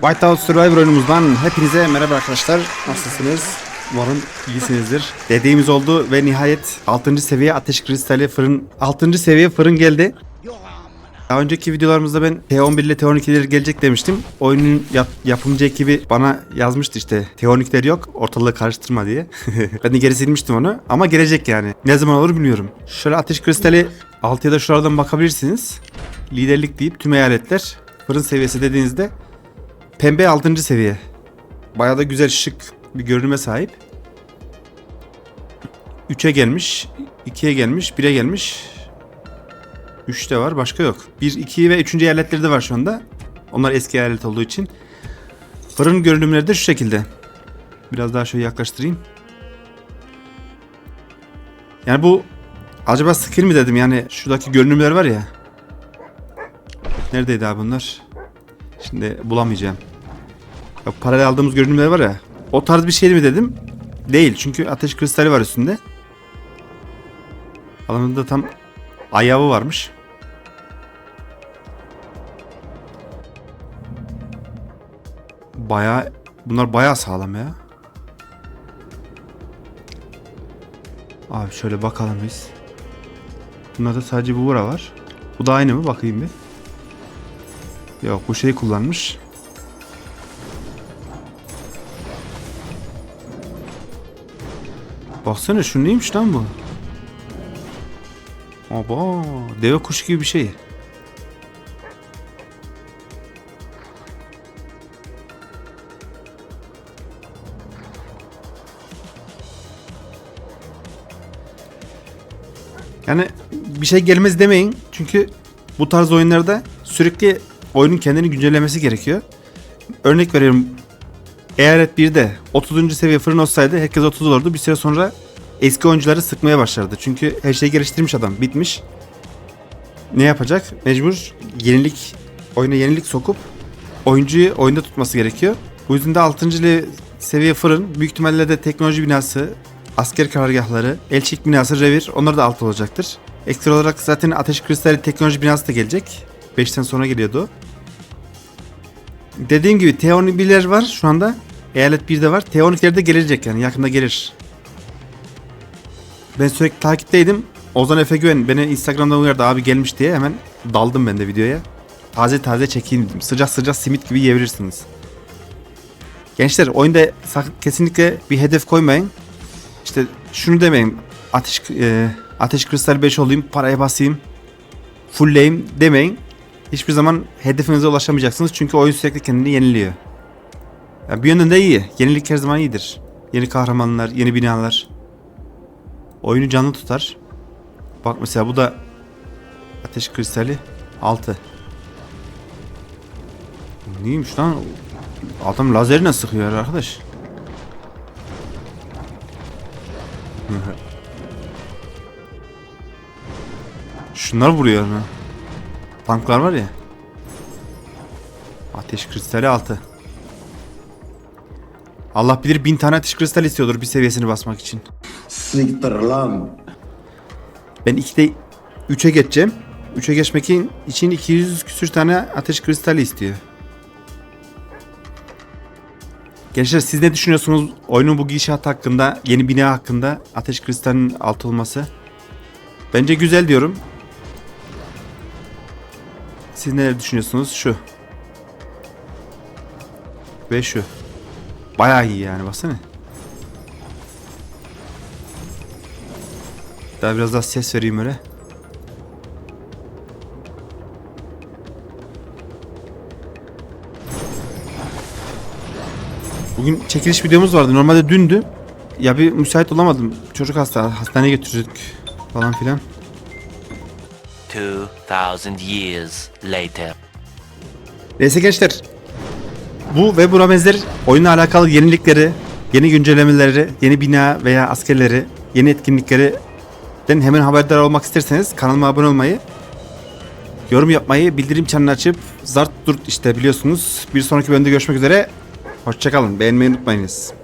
Whiteout Survivor oyunumuzdan hepinize merhaba arkadaşlar. Nasılsınız? Umarım iyisinizdir. Dediğimiz oldu ve nihayet 6. seviye ateş kristali fırın 6. seviye fırın geldi. Daha önceki videolarımızda ben T11 ile T12'ler gelecek demiştim. Oyunun yap- yapımcı ekibi bana yazmıştı işte T12'ler yok ortalığı karıştırma diye. ben de geri silmiştim onu ama gelecek yani. Ne zaman olur bilmiyorum. Şöyle ateş kristali 6'ya da şuralardan bakabilirsiniz. Liderlik deyip tüm eyaletler fırın seviyesi dediğinizde pembe 6. seviye. Bayağı da güzel şık bir görünüme sahip. 3'e gelmiş, 2'ye gelmiş, 1'e gelmiş. 3 de var başka yok. 1, 2 ve 3. eyaletleri de var şu anda. Onlar eski eyalet olduğu için. Fırın görünümleri de şu şekilde. Biraz daha şöyle yaklaştırayım. Yani bu acaba skill mi dedim yani şuradaki görünümler var ya. Neredeydi abi bunlar? Şimdi bulamayacağım. Ya paralel aldığımız görünümler var ya. O tarz bir şey mi dedim? Değil çünkü ateş kristali var üstünde. Alanında tam ayağı varmış. Baya bunlar baya sağlam ya. Abi şöyle bakalım biz. Bunlarda sadece bu vura var. Bu da aynı mı? Bakayım bir. Yok bu şey kullanmış. Baksana şu neymiş lan bu? Aba deve kuşu gibi bir şey. Yani bir şey gelmez demeyin. Çünkü bu tarz oyunlarda sürekli oyunun kendini güncellemesi gerekiyor. Örnek veriyorum. Eyalet 1'de 30. seviye fırın olsaydı herkes 30 olurdu. Bir süre sonra eski oyuncuları sıkmaya başlardı. Çünkü her şeyi geliştirmiş adam. Bitmiş. Ne yapacak? Mecbur yenilik oyuna yenilik sokup oyuncuyu oyunda tutması gerekiyor. Bu yüzden de 6. seviye fırın büyük ihtimalle de teknoloji binası, asker karargahları, elçik binası, revir onlar da alt olacaktır. Ekstra olarak zaten ateş kristali teknoloji binası da gelecek. 5'ten sonra geliyordu. Dediğim gibi T11'ler var şu anda. Eyalet 1'de var. T12'ler de gelecek yani yakında gelir. Ben sürekli takipteydim. Ozan Efe Güven beni Instagram'dan uyardı abi gelmiş diye hemen daldım ben de videoya. Taze taze çekeyim dedim. Sıcak sıcak simit gibi yiyebilirsiniz. Gençler oyunda kesinlikle bir hedef koymayın. İşte şunu demeyin. Ateş e, ateş kristal 5 olayım, paraya basayım, fullleyim demeyin. Hiçbir zaman hedefinize ulaşamayacaksınız çünkü oyun sürekli kendini yeniliyor. Yani bir yönden de iyi. Yenilik her zaman iyidir. Yeni kahramanlar, yeni binalar. Oyunu canlı tutar. Bak mesela bu da ateş kristali 6. Neymiş lan? Adam lazerine sıkıyor arkadaş. Şunlar vuruyor ha. Tanklar var ya. Ateş kristali 6. Allah bilir bin tane ateş kristal istiyordur bir seviyesini basmak için. Siktir lan. Ben 2'de 3'e geçeceğim. 3'e geçmek için 200 küsür tane ateş kristali istiyor. Gençler siz ne düşünüyorsunuz oyunun bu gidişatı hakkında, yeni bina hakkında ateş kristalinin alt olması? Bence güzel diyorum. Siz neler düşünüyorsunuz? Şu. Ve şu. Bayağı iyi yani baksana. Daha biraz daha ses vereyim öyle. Bugün çekiliş videomuz vardı. Normalde dündü. Ya bir müsait olamadım. Çocuk hasta. Hastaneye götürdük falan filan. 2000 years later. Neyse gençler. Bu ve buna benzer oyunla alakalı yenilikleri, yeni güncellemeleri, yeni bina veya askerleri, yeni etkinlikleri den hemen haberdar olmak isterseniz kanalıma abone olmayı, yorum yapmayı, bildirim çanını açıp zart durt işte biliyorsunuz. Bir sonraki bölümde görüşmek üzere. Hoşçakalın. Beğenmeyi unutmayınız.